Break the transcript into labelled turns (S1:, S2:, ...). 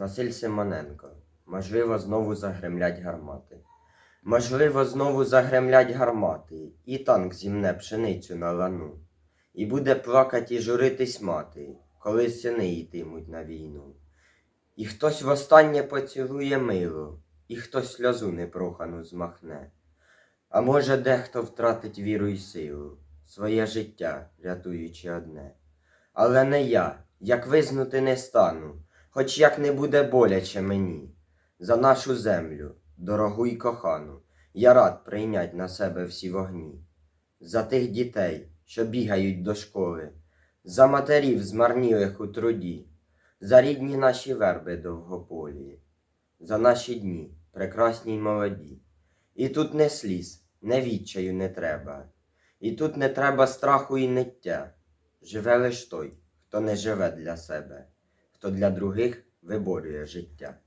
S1: Василь Симоненко. Можливо, знову загремлять гармати. Можливо, знову загремлять гармати, і танк зімне пшеницю на лану. І буде плакать і журитись мати, коли сини йтимуть на війну. І хтось востаннє поцілує мило, і хтось сльозу непрохану змахне. А може, дехто втратить віру й силу, своє життя, рятуючи одне. Але не я, як визнути не стану, хоч як не буде боляче мені. За нашу землю, дорогу й кохану, я рад прийнять на себе всі вогні. За тих дітей, що бігають до школи, за матерів змарнілих у труді, за рідні наші верби довгополі, за наші дні, прекрасні й молоді. І тут не сліз, не відчаю не треба, і тут не треба страху і ниття. Живе лиш той, хто не живе для себе, хто для других виборює життя.